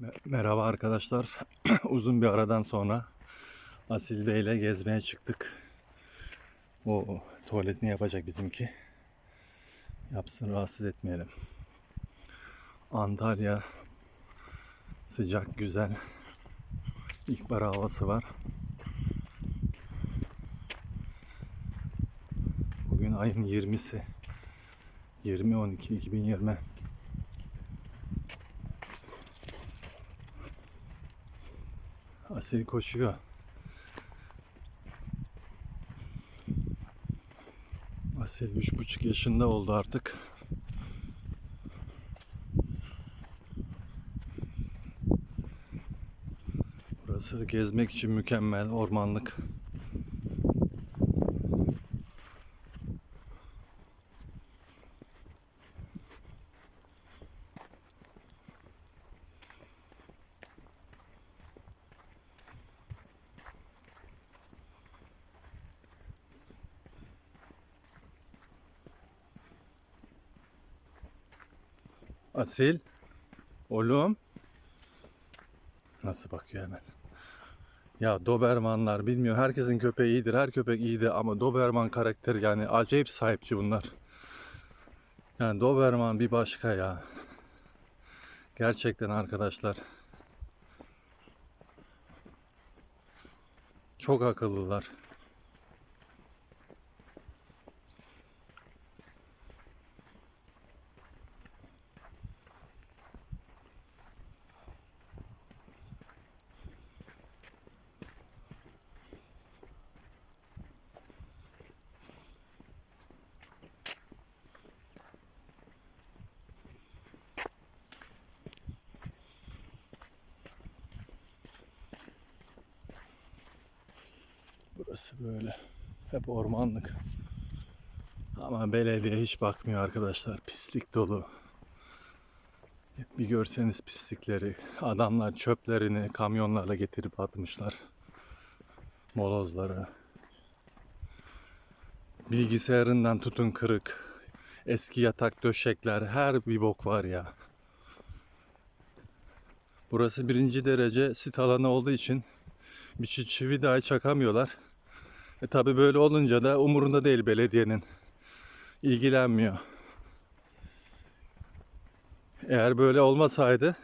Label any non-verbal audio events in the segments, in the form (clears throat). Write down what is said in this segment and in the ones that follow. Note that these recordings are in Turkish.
Me- Merhaba arkadaşlar. (clears throat) Uzun bir aradan sonra Asil Bey ile gezmeye çıktık. O tuvaletini yapacak bizimki. Yapsın rahatsız etmeyelim. Antalya sıcak güzel. İlkbahar havası var. Bugün ayın 20'si. 20 12 2020. Asil koşuyor. Asil üç buçuk yaşında oldu artık. Burası gezmek için mükemmel ormanlık. Asil. Oğlum. Nasıl bakıyor hemen. Ya Dobermanlar bilmiyor. Herkesin köpeği iyidir. Her köpek iyidir ama Doberman karakteri yani acayip sahipçi bunlar. Yani Doberman bir başka ya. Gerçekten arkadaşlar. Çok akıllılar. Burası böyle. Hep ormanlık. Ama belediye hiç bakmıyor arkadaşlar. Pislik dolu. Bir görseniz pislikleri. Adamlar çöplerini kamyonlarla getirip atmışlar. Molozları. Bilgisayarından tutun kırık. Eski yatak döşekler. Her bir bok var ya. Burası birinci derece sit alanı olduğu için bir çi- çivi dahi çakamıyorlar. E tabi böyle olunca da umurunda değil belediyenin. İlgilenmiyor. Eğer böyle olmasaydı,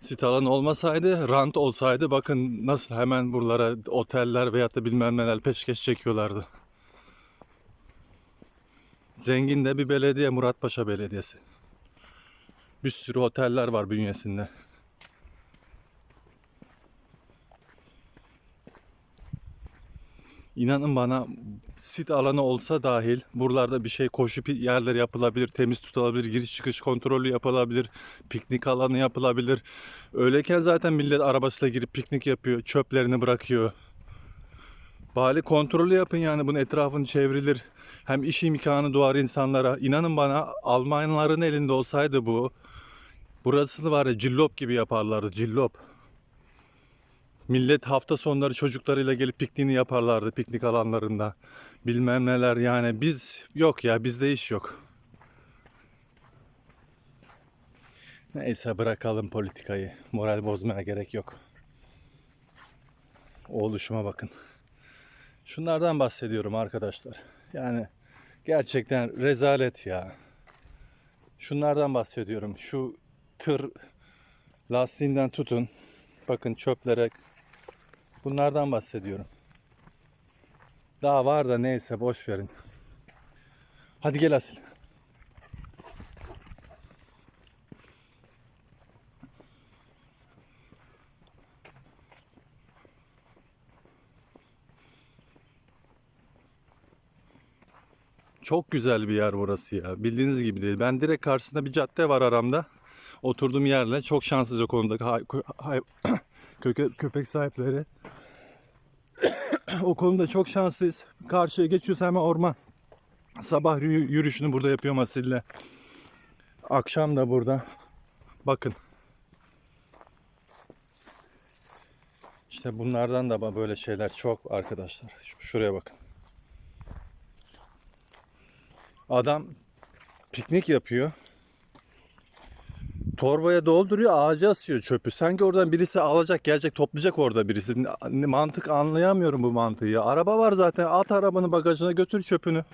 sit alanı olmasaydı, rant olsaydı bakın nasıl hemen buralara oteller veyahut da bilmem neler peşkeş çekiyorlardı. Zengin de bir belediye Muratpaşa Belediyesi. Bir sürü oteller var bünyesinde. İnanın bana sit alanı olsa dahil buralarda bir şey koşup yerler yapılabilir, temiz tutulabilir, giriş çıkış kontrolü yapılabilir, piknik alanı yapılabilir. Öyleyken zaten millet arabasıyla girip piknik yapıyor, çöplerini bırakıyor. Bari kontrolü yapın yani bunun etrafını çevrilir. Hem iş imkanı doğar insanlara. İnanın bana Almanların elinde olsaydı bu, burasını var ya cillop gibi yaparlardı cillop. Millet hafta sonları çocuklarıyla gelip pikniğini yaparlardı piknik alanlarında. Bilmem neler yani biz yok ya bizde iş yok. Neyse bırakalım politikayı. Moral bozmaya gerek yok. O oluşuma bakın. Şunlardan bahsediyorum arkadaşlar. Yani gerçekten rezalet ya. Şunlardan bahsediyorum. Şu tır lastiğinden tutun. Bakın çöplere Bunlardan bahsediyorum. Daha var da neyse boş verin. Hadi gel Asil. Çok güzel bir yer burası ya. Bildiğiniz gibi değil. Ben direkt karşısında bir cadde var aramda. Oturduğum yerle çok şanssız o konuda (coughs) köpek sahipleri. (coughs) o konuda çok şanslıyız. Karşıya geçiyoruz hemen orman. Sabah yürü- yürüyüşünü burada yapıyorum Asil'le. Akşam da burada. Bakın. İşte bunlardan da böyle şeyler çok arkadaşlar. Şu- Şuraya bakın. Adam piknik yapıyor. Torbaya dolduruyor ağaca asıyor çöpü. Sanki oradan birisi alacak gelecek toplayacak orada birisi. Mantık anlayamıyorum bu mantığı ya. Araba var zaten at arabanın bagajına götür çöpünü.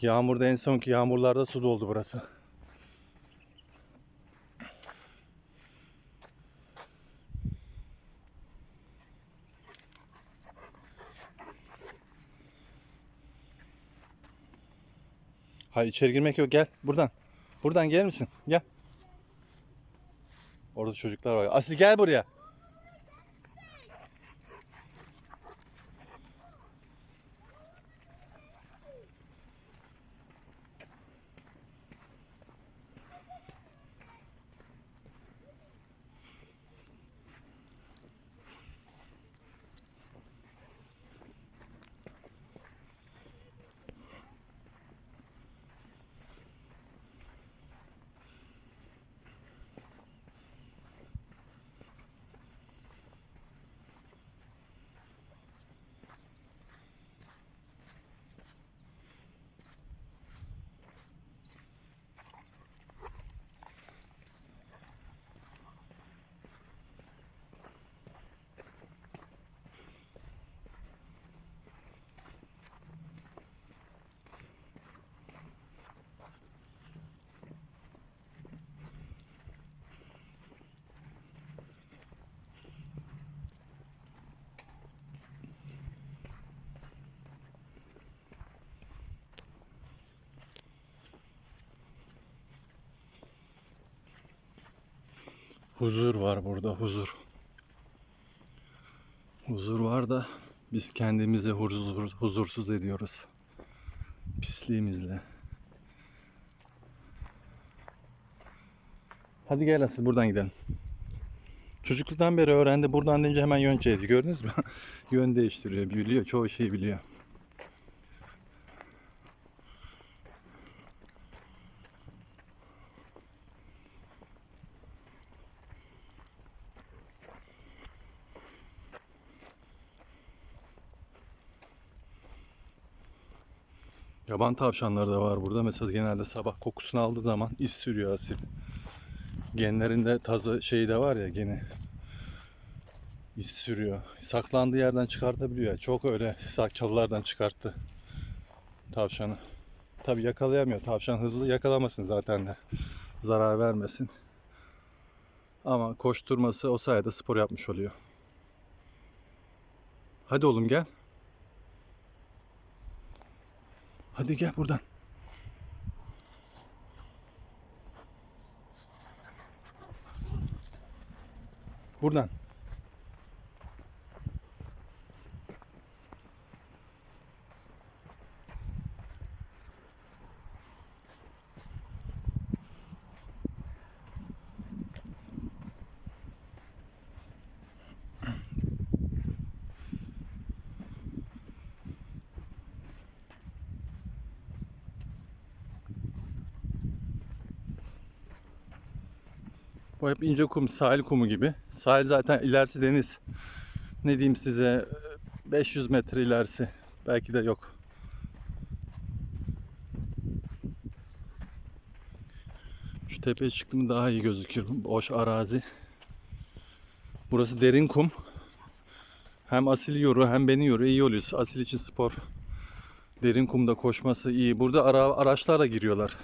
Yağmurda en sonki yağmurlarda su doldu burası. Hayır içeri girmek yok gel buradan. Buradan gelir misin? Gel. Orada çocuklar var. Asil gel buraya. Huzur var burada huzur. Huzur var da biz kendimizi huzur, huzursuz ediyoruz. Pisliğimizle. Hadi gel Asıl buradan gidelim. Çocukluktan beri öğrendi. Buradan deyince hemen yön çevirdi. Gördünüz mü? (laughs) yön değiştiriyor. Biliyor. Çoğu şeyi biliyor. Yaban tavşanları da var burada. Mesela genelde sabah kokusunu aldığı zaman iz sürüyor asil. Genlerinde tazı şeyi de var ya geni. İz sürüyor. Saklandığı yerden çıkartabiliyor. Çok öyle çalılardan çıkarttı tavşanı. Tabi yakalayamıyor. Tavşan hızlı yakalamasın zaten de. Zarar vermesin. Ama koşturması o sayede spor yapmış oluyor. Hadi oğlum gel. Hadi gel buradan. Buradan. Bu hep ince kum, sahil kumu gibi. Sahil zaten ilerisi deniz. Ne diyeyim size 500 metre ilerisi. Belki de yok. Şu tepeye çıktım daha iyi gözüküyor. Boş arazi. Burası derin kum. Hem Asil yoru hem beni yoru. iyi oluyor. Asil için spor. Derin kumda koşması iyi. Burada ara, araçlarla giriyorlar.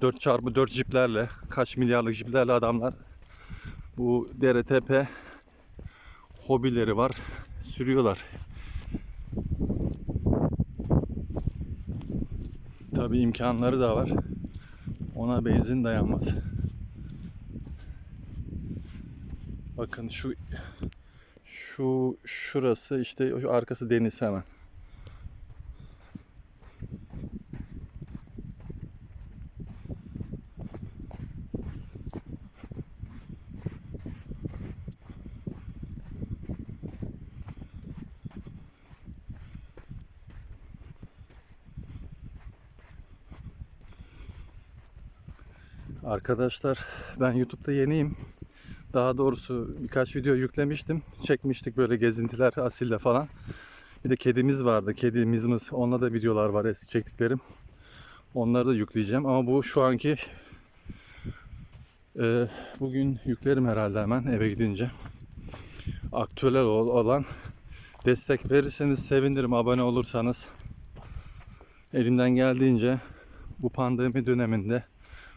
4x4 jiplerle, kaç milyarlık jiplerle adamlar bu dere tepe hobileri var. Sürüyorlar. Tabi imkanları da var. Ona benzin dayanmaz. Bakın şu şu şurası işte şu arkası deniz hemen. Arkadaşlar ben YouTube'da yeniyim. Daha doğrusu birkaç video yüklemiştim. Çekmiştik böyle gezintiler Asil'le falan. Bir de kedimiz vardı. Kedimiz mız. Onunla da videolar var eski çektiklerim. Onları da yükleyeceğim. Ama bu şu anki Ee, bugün yüklerim herhalde hemen eve gidince. Aktüel ol- olan destek verirseniz sevinirim abone olursanız. Elimden geldiğince bu pandemi döneminde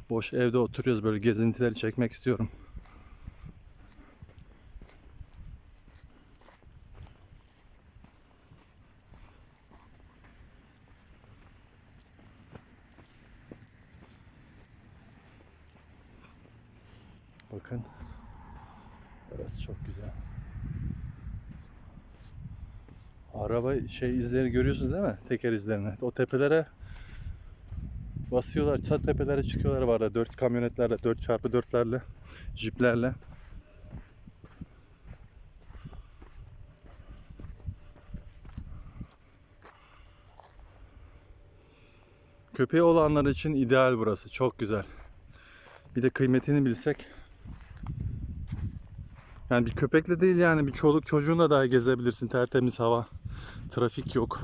boş evde oturuyoruz böyle gezintileri çekmek istiyorum. Bakın. Burası çok güzel. Araba şey izleri görüyorsunuz değil mi? Teker izlerini. O tepelere basıyorlar. Çat tepelere çıkıyorlar var da 4 kamyonetlerle, 4x4'lerle, jiplerle. Köpeği olanlar için ideal burası. Çok güzel. Bir de kıymetini bilsek. Yani bir köpekle değil yani bir çoluk çocuğunla daha gezebilirsin. Tertemiz hava. Trafik yok.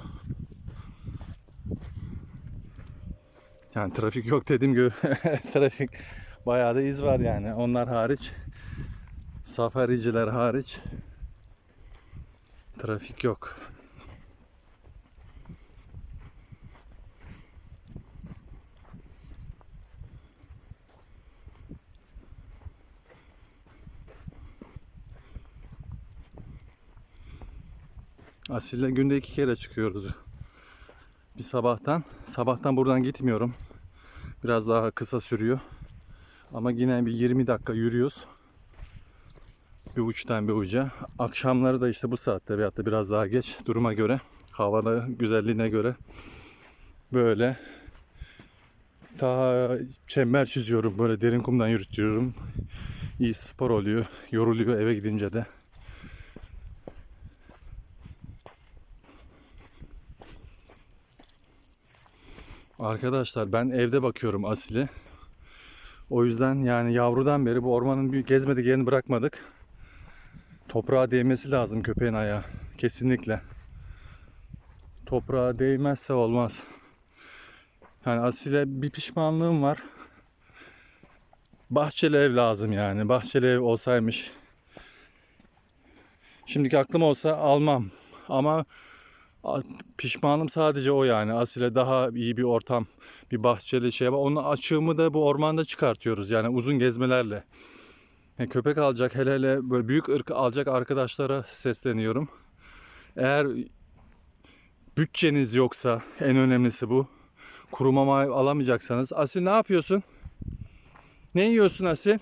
Yani trafik yok dediğim gibi (laughs) trafik bayağı da iz var yani. Onlar hariç safariciler hariç trafik yok. Asil'le günde iki kere çıkıyoruz. Bir sabahtan. Sabahtan buradan gitmiyorum. Biraz daha kısa sürüyor. Ama yine bir 20 dakika yürüyoruz. Bir uçtan bir uca. Akşamları da işte bu saatte veyahut da biraz daha geç duruma göre, havada güzelliğine göre böyle daha çember çiziyorum. Böyle derin kumdan yürütüyorum. İyi spor oluyor. Yoruluyor eve gidince de. Arkadaşlar ben evde bakıyorum Asil'e. O yüzden yani yavrudan beri bu ormanın bir gezmedik yerini bırakmadık. Toprağa değmesi lazım köpeğin ayağı. Kesinlikle. Toprağa değmezse olmaz. Yani Asil'e bir pişmanlığım var. Bahçeli ev lazım yani. Bahçeli ev olsaymış. Şimdiki aklım olsa almam. Ama Pişmanım sadece o yani. Asile daha iyi bir ortam, bir bahçeli şey var. Onun açığımı da bu ormanda çıkartıyoruz yani uzun gezmelerle. Yani köpek alacak hele hele böyle büyük ırk alacak arkadaşlara sesleniyorum. Eğer bütçeniz yoksa en önemlisi bu. Kuru mama alamayacaksanız. Asil ne yapıyorsun? Ne yiyorsun Asil?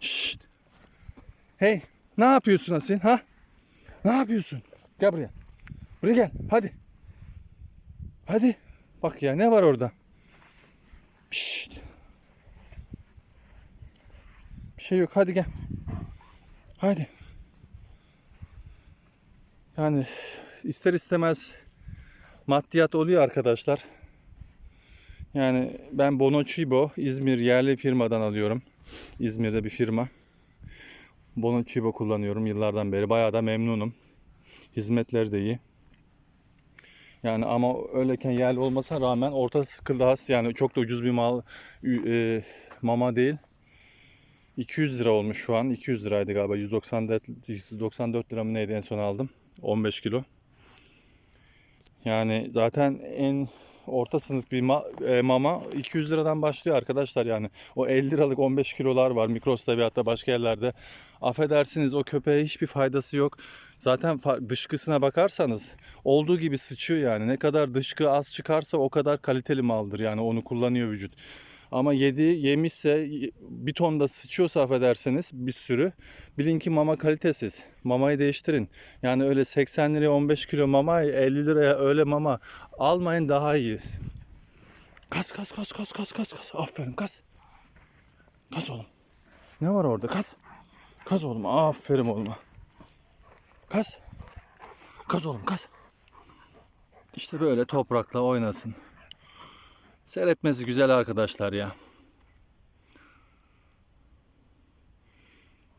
Şşt. Hey ne yapıyorsun Asil ha? Ne yapıyorsun? Gel buraya. Buraya gel. Hadi. Hadi. Bak ya ne var orada? Pişt. Bir şey yok. Hadi gel. Hadi. Yani ister istemez maddiyat oluyor arkadaşlar. Yani ben Bonochibo İzmir yerli firmadan alıyorum. İzmir'de bir firma. Bonochibo kullanıyorum yıllardan beri. Bayağı da memnunum. Hizmetleri de iyi. Yani ama öyleken yerli olmasına rağmen orta klas yani çok da ucuz bir mal e, mama değil. 200 lira olmuş şu an. 200 liraydı galiba. 194 194 lira mı neydi en son aldım. 15 kilo. Yani zaten en orta sınıf bir ma- e, mama 200 liradan başlıyor arkadaşlar yani. O 50 liralık 15 kilolar var Migros'ta veyahut da başka yerlerde. Affedersiniz o köpeğe hiçbir faydası yok. Zaten dışkısına bakarsanız olduğu gibi sıçıyor yani. Ne kadar dışkı az çıkarsa o kadar kaliteli maldır yani onu kullanıyor vücut. Ama yedi yemişse bir ton da sıçıyorsa affederseniz bir sürü bilin ki mama kalitesiz. Mamayı değiştirin. Yani öyle 80 liraya 15 kilo mama 50 liraya öyle mama almayın daha iyi. Kas kas kas kas kas kas kas. Aferin kas. Kas oğlum. Ne var orada kas. Kas oğlum. Aferin oğluma. Kas. Kas oğlum kas. İşte böyle toprakla oynasın. Seyretmesi güzel arkadaşlar ya.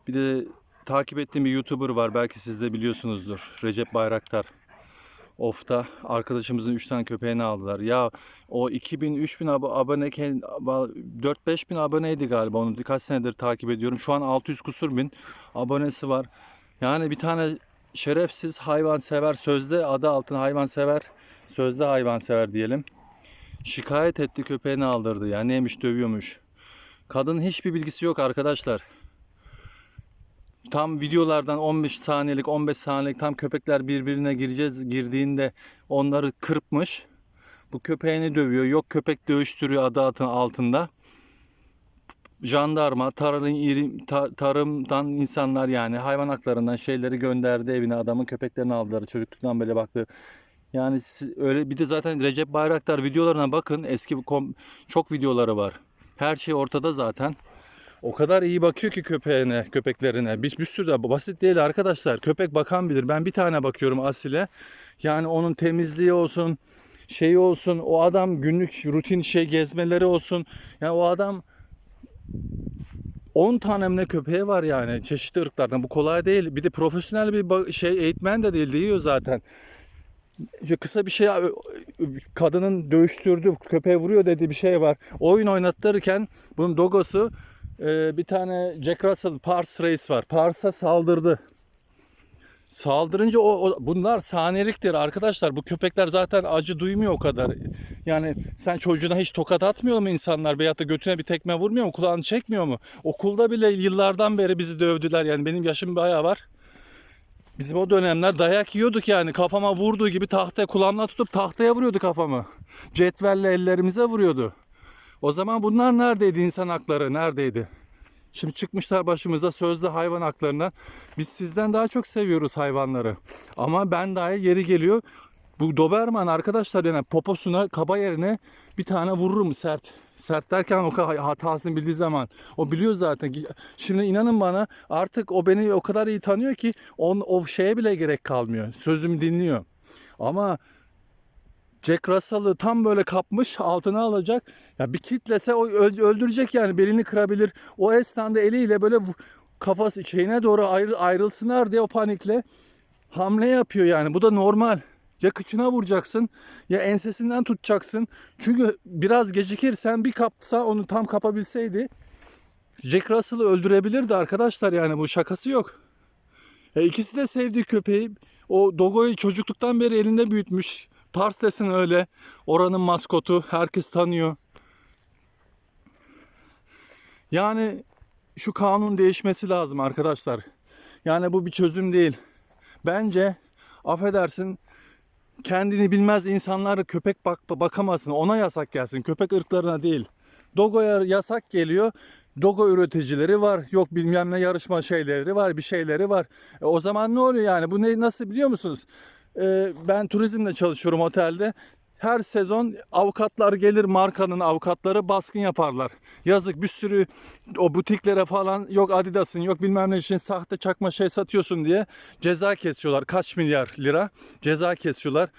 Bir de takip ettiğim bir YouTuber var. Belki siz de biliyorsunuzdur. Recep Bayraktar. Of'ta arkadaşımızın 3 tane köpeğini aldılar. Ya o 2000-3000 ab- abone 4-5 bin aboneydi galiba onu birkaç senedir takip ediyorum. Şu an 600 kusur bin abonesi var. Yani bir tane şerefsiz hayvan sever sözde adı altına hayvan sever sözde hayvan sever diyelim. Şikayet etti köpeğini aldırdı ya neymiş dövüyormuş. Kadın hiçbir bilgisi yok arkadaşlar. Tam videolardan 15 saniyelik 15 saniyelik tam köpekler birbirine gireceğiz girdiğinde onları kırpmış. Bu köpeğini dövüyor. Yok köpek dövüştürüyor adı altı- altında. Jandarma, tarım, tarımdan insanlar yani hayvan haklarından şeyleri gönderdi evine adamın köpeklerini aldılar. Çocukluktan beri baktı. Yani öyle bir de zaten Recep Bayraktar videolarına bakın. Eski kom- çok videoları var. Her şey ortada zaten. O kadar iyi bakıyor ki köpeğine, köpeklerine. Bir, bir sürü de basit değil arkadaşlar. Köpek bakan bilir. Ben bir tane bakıyorum Asil'e. Yani onun temizliği olsun, şeyi olsun, o adam günlük rutin şey gezmeleri olsun. Yani o adam 10 tane köpeği var yani çeşitli ırklardan. Bu kolay değil. Bir de profesyonel bir şey eğitmen de değil diyor zaten. Kısa bir şey kadının dövüştürdü köpeğe vuruyor dediği bir şey var. Oyun oynattırırken bunun dogosu e, bir tane Jack Russell Pars Race var. Pars'a saldırdı. Saldırınca o, o- bunlar saniyeliktir arkadaşlar. Bu köpekler zaten acı duymuyor o kadar. Yani sen çocuğuna hiç tokat atmıyor mu insanlar veyahut da götüne bir tekme vurmuyor mu? Kulağını çekmiyor mu? Okulda bile yıllardan beri bizi dövdüler. Yani benim yaşım bayağı var. Bizim o dönemler dayak yiyorduk yani. Kafama vurduğu gibi tahtaya kulağımla tutup tahtaya vuruyordu kafamı. Cetvelle ellerimize vuruyordu. O zaman bunlar neredeydi insan hakları neredeydi? Şimdi çıkmışlar başımıza sözde hayvan haklarına. Biz sizden daha çok seviyoruz hayvanları. Ama ben dahi yeri geliyor. Bu Doberman arkadaşlar yani poposuna kaba yerine bir tane vururum sert. Sert derken o kadar hatasını bildiği zaman. O biliyor zaten. Şimdi inanın bana artık o beni o kadar iyi tanıyor ki on, o şeye bile gerek kalmıyor. Sözümü dinliyor. Ama Jack Russell'ı tam böyle kapmış altına alacak. Ya bir kitlese o öl- öldürecek yani belini kırabilir. O esnada eliyle böyle kafası şeyine doğru ayrı, ayrılsınlar diye o panikle hamle yapıyor yani. Bu da normal. Ya kıçına vuracaksın ya ensesinden tutacaksın. Çünkü biraz gecikirsen bir kapsa onu tam kapabilseydi Jack Russell'ı öldürebilirdi arkadaşlar yani bu şakası yok. Ya ikisi de sevdiği köpeği. O Dogo'yu çocukluktan beri elinde büyütmüş. Pars desen öyle. Oranın maskotu. Herkes tanıyor. Yani şu kanun değişmesi lazım arkadaşlar. Yani bu bir çözüm değil. Bence affedersin kendini bilmez insanlar köpek bak bakamasın. Ona yasak gelsin. Köpek ırklarına değil. Dogo'ya yasak geliyor. Dogo üreticileri var. Yok bilmem ne yarışma şeyleri var. Bir şeyleri var. E, o zaman ne oluyor yani? Bu ne nasıl biliyor musunuz? E, ben turizmle çalışıyorum otelde. Her sezon avukatlar gelir markanın avukatları baskın yaparlar. Yazık bir sürü o butiklere falan yok Adidas'ın yok bilmem ne için sahte çakma şey satıyorsun diye ceza kesiyorlar. Kaç milyar lira ceza kesiyorlar.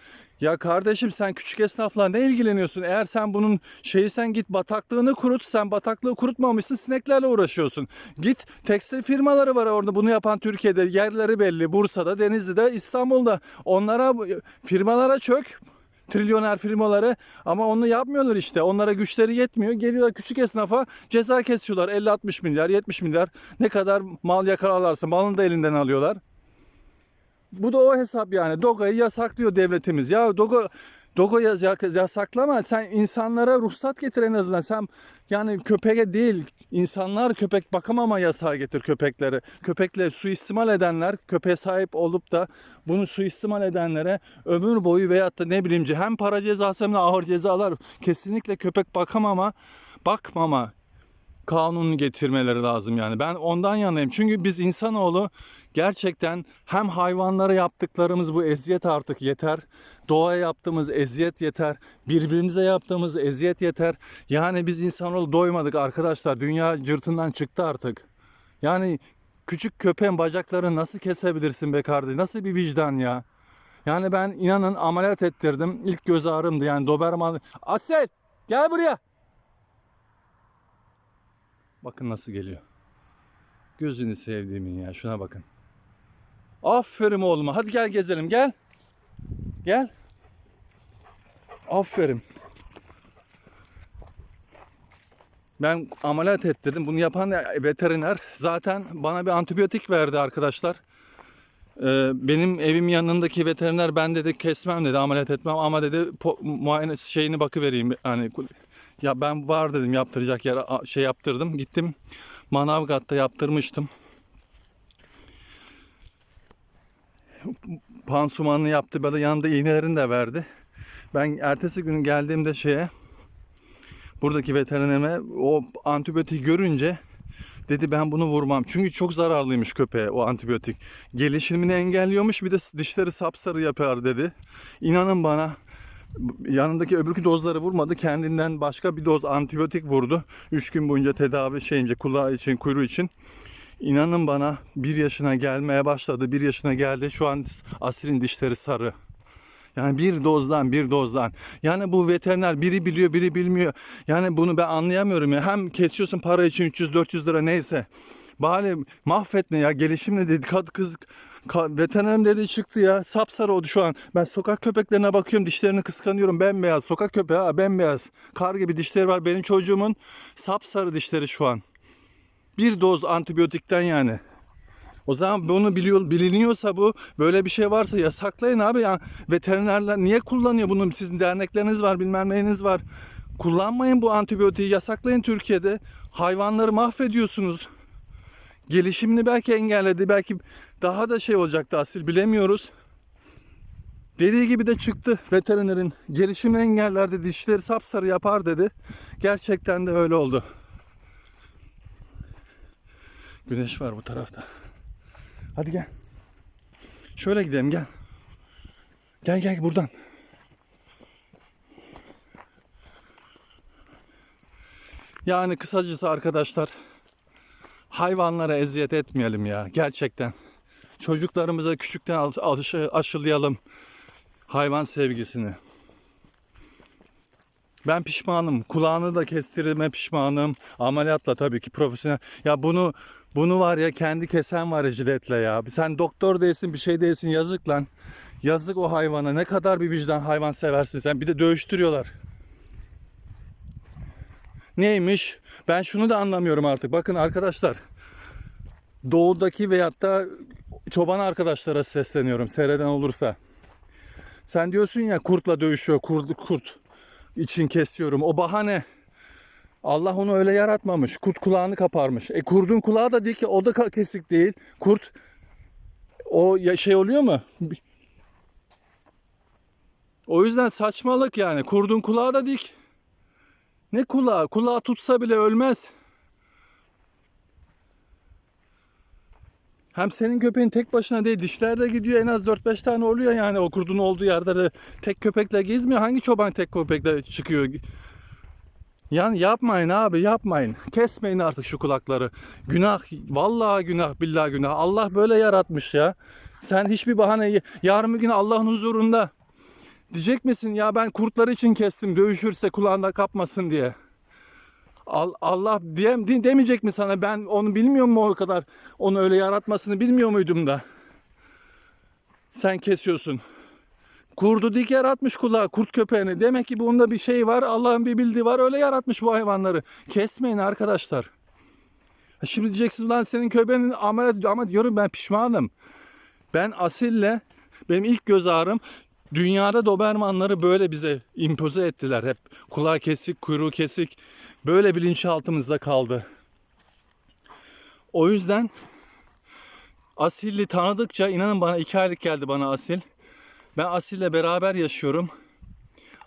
Ya kardeşim sen küçük esnafla ne ilgileniyorsun? Eğer sen bunun şeyi sen git bataklığını kurut. Sen bataklığı kurutmamışsın sineklerle uğraşıyorsun. Git tekstil firmaları var orada bunu yapan Türkiye'de yerleri belli. Bursa'da, Denizli'de, İstanbul'da. Onlara firmalara çök trilyoner firmaları ama onu yapmıyorlar işte. Onlara güçleri yetmiyor. Geliyorlar küçük esnafa ceza kesiyorlar. 50-60 milyar, 70 milyar ne kadar mal yakalarlarsa malını da elinden alıyorlar. Bu da o hesap yani. Dogo'yu yasaklıyor devletimiz. Ya Dogo Yaz- yasaklama. Sen insanlara ruhsat getir en azından. Sen yani köpeğe değil insanlar köpek bakamama yasağı getir köpeklere. Köpekle suistimal edenler köpeğe sahip olup da bunu suistimal edenlere ömür boyu veyahut da ne bileyim hem para cezası hem de ağır cezalar kesinlikle köpek bakamama bakmama kanunu getirmeleri lazım yani. Ben ondan yanayım. Çünkü biz insanoğlu gerçekten hem hayvanlara yaptıklarımız bu eziyet artık yeter. Doğaya yaptığımız eziyet yeter. Birbirimize yaptığımız eziyet yeter. Yani biz insanoğlu doymadık arkadaşlar. Dünya cırtından çıktı artık. Yani küçük köpeğin bacaklarını nasıl kesebilirsin be kardeşim? Nasıl bir vicdan ya? Yani ben inanın ameliyat ettirdim. İlk göz ağrımdı yani Doberman. Asel gel buraya. Bakın nasıl geliyor. Gözünü sevdiğimin ya şuna bakın. Aferin oğluma. Hadi gel gezelim gel. Gel. Aferin. Ben ameliyat ettirdim. Bunu yapan veteriner zaten bana bir antibiyotik verdi arkadaşlar. Ee, benim evim yanındaki veteriner ben dedi kesmem dedi ameliyat etmem ama dedi muayene şeyini bakı vereyim hani ya ben var dedim yaptıracak yer şey yaptırdım gittim Manavgat'ta yaptırmıştım. Pansumanını yaptı bana yanında iğnelerini de verdi. Ben ertesi gün geldiğimde şeye buradaki veterinerime o antibiyotiği görünce dedi ben bunu vurmam. Çünkü çok zararlıymış köpeğe o antibiyotik. Gelişimini engelliyormuş bir de dişleri sapsarı yapar dedi. İnanın bana yanındaki öbürkü dozları vurmadı. Kendinden başka bir doz antibiyotik vurdu. 3 gün boyunca tedavi şeyince kulağı için kuyruğu için. İnanın bana bir yaşına gelmeye başladı. Bir yaşına geldi. Şu an Asil'in dişleri sarı. Yani bir dozdan bir dozdan. Yani bu veteriner biri biliyor biri bilmiyor. Yani bunu ben anlayamıyorum ya. Hem kesiyorsun para için 300-400 lira neyse. Bari mahvetme ya. Gelişimle dedi. Kad, kız, ka, veterinerim dedi çıktı ya. Sapsarı oldu şu an. Ben sokak köpeklerine bakıyorum. Dişlerini kıskanıyorum. Bembeyaz. Sokak köpeği ha bembeyaz. Kar gibi dişleri var. Benim çocuğumun sapsarı dişleri şu an. Bir doz antibiyotikten yani. O zaman bunu biliyor, biliniyorsa bu böyle bir şey varsa yasaklayın abi ya. Veterinerler niye kullanıyor bunu? Sizin dernekleriniz var, bilmem neyiniz var. Kullanmayın bu antibiyotiği yasaklayın Türkiye'de. Hayvanları mahvediyorsunuz. Gelişimini belki engelledi, belki daha da şey olacaktı asil bilemiyoruz. Dediği gibi de çıktı veterinerin. Gelişimini engeller dedi, dişleri sapsarı yapar dedi. Gerçekten de öyle oldu. Güneş var bu tarafta. Hadi gel. Şöyle gidelim gel. Gel gel buradan. Yani kısacası arkadaşlar hayvanlara eziyet etmeyelim ya gerçekten. Çocuklarımıza küçükten aşı- aşılayalım hayvan sevgisini. Ben pişmanım. Kulağını da kestirme pişmanım. Ameliyatla tabii ki profesyonel. Ya bunu bunu var ya kendi kesen var jiletle ya. Sen doktor değilsin bir şey değilsin yazık lan. Yazık o hayvana. Ne kadar bir vicdan hayvan seversin sen. Bir de dövüştürüyorlar. Neymiş? Ben şunu da anlamıyorum artık. Bakın arkadaşlar. Doğudaki veyahut da çoban arkadaşlara sesleniyorum seyreden olursa. Sen diyorsun ya kurtla dövüşüyor. Kurt, kurt için kesiyorum. O bahane. Allah onu öyle yaratmamış. Kurt kulağını kaparmış. E kurdun kulağı da değil ki o da kesik değil. Kurt o şey oluyor mu? O yüzden saçmalık yani. Kurdun kulağı da dik. Ne kulağı? Kulağı tutsa bile ölmez. Hem senin köpeğin tek başına değil dişler de gidiyor en az 4-5 tane oluyor yani o olduğu yerde de tek köpekle gezmiyor. Hangi çoban tek köpekle çıkıyor? Yani yapmayın abi yapmayın. Kesmeyin artık şu kulakları. Günah vallahi günah billahi günah. Allah böyle yaratmış ya. Sen hiçbir bahane yarın bir gün Allah'ın huzurunda diyecek misin ya ben kurtlar için kestim dövüşürse kulağında kapmasın diye. Al- Allah diye, de- demeyecek mi sana ben onu bilmiyor mu o kadar onu öyle yaratmasını bilmiyor muydum da sen kesiyorsun. Kurdu dik yaratmış kulağı kurt köpeğini. Demek ki bunda bir şey var Allah'ın bir bildiği var öyle yaratmış bu hayvanları. Kesmeyin arkadaşlar. Şimdi diyeceksiniz lan senin köpeğinin ameliyat ama diyorum ben pişmanım. Ben Asil'le benim ilk göz ağrım dünyada Dobermanları böyle bize impoze ettiler hep. Kulağı kesik, kuyruğu kesik. Böyle bilinçaltımızda kaldı. O yüzden Asil'i tanıdıkça inanın bana iki aylık geldi bana Asil. Ben Asil'le beraber yaşıyorum.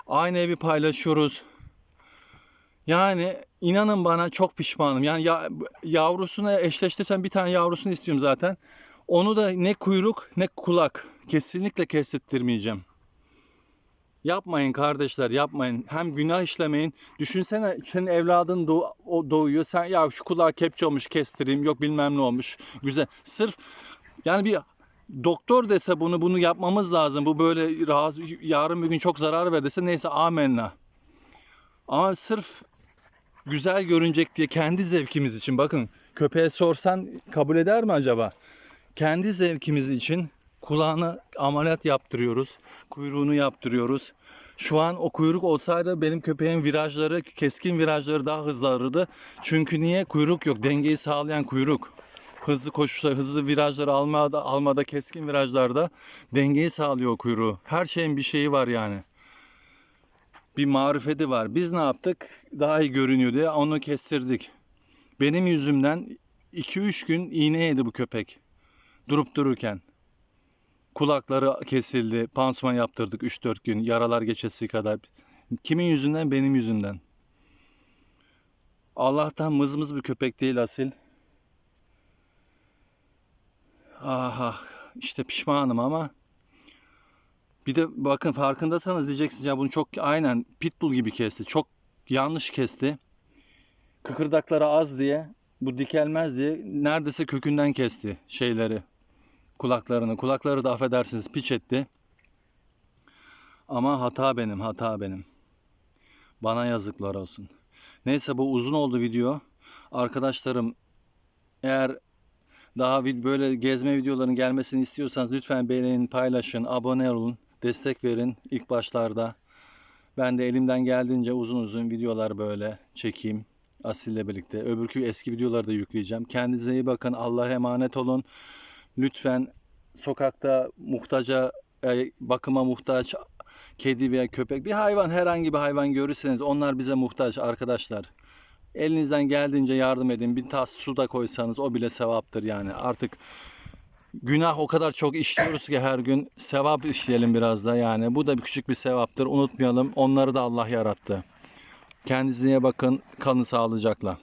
Aynı evi paylaşıyoruz. Yani inanın bana çok pişmanım. Yani ya, yavrusuna eşleştirsem bir tane yavrusunu istiyorum zaten. Onu da ne kuyruk ne kulak. Kesinlikle kestirtmeyeceğim. Yapmayın kardeşler yapmayın. Hem günah işlemeyin. Düşünsene senin evladın doğ- o doğuyor. Sen ya şu kulağı kepçe olmuş kestireyim. Yok bilmem ne olmuş. Güzel. Sırf yani bir doktor dese bunu bunu yapmamız lazım. Bu böyle razı, yarın bir gün çok zarar ver dese neyse amenna. Ama sırf güzel görünecek diye kendi zevkimiz için bakın köpeğe sorsan kabul eder mi acaba? Kendi zevkimiz için Kulağına ameliyat yaptırıyoruz. Kuyruğunu yaptırıyoruz. Şu an o kuyruk olsaydı benim köpeğin virajları, keskin virajları daha hızlı arırdı. Çünkü niye? Kuyruk yok. Dengeyi sağlayan kuyruk. Hızlı koşuşlar, hızlı virajları almada, almada, keskin virajlarda dengeyi sağlıyor kuyruğu. Her şeyin bir şeyi var yani. Bir marifeti var. Biz ne yaptık? Daha iyi görünüyor diye onu kestirdik. Benim yüzümden 2-3 gün iğne yedi bu köpek. Durup dururken. Kulakları kesildi. Pansuman yaptırdık 3-4 gün. Yaralar geçesi kadar. Kimin yüzünden? Benim yüzümden. Allah'tan mızmız bir köpek değil asil. Aha işte pişmanım ama bir de bakın farkındasanız diyeceksiniz ya bunu çok aynen pitbull gibi kesti. Çok yanlış kesti. Kıkırdakları az diye bu dikelmez diye neredeyse kökünden kesti şeyleri. Kulaklarını. Kulakları da affedersiniz piç etti. Ama hata benim, hata benim. Bana yazıklar olsun. Neyse bu uzun oldu video. Arkadaşlarım eğer daha böyle gezme videolarının gelmesini istiyorsanız lütfen beğenin, paylaşın, abone olun, destek verin ilk başlarda. Ben de elimden geldiğince uzun uzun videolar böyle çekeyim Asil'le birlikte. Öbürkü eski videoları da yükleyeceğim. Kendinize iyi bakın. Allah'a emanet olun. Lütfen sokakta muhtaca, e, bakıma muhtaç kedi veya köpek bir hayvan herhangi bir hayvan görürseniz onlar bize muhtaç arkadaşlar. Elinizden geldiğince yardım edin. Bir tas su da koysanız o bile sevaptır yani. Artık günah o kadar çok işliyoruz ki her gün sevap işleyelim biraz da yani. Bu da bir küçük bir sevaptır. Unutmayalım. Onları da Allah yarattı. Kendinize bakın. Kalın sağlıcakla.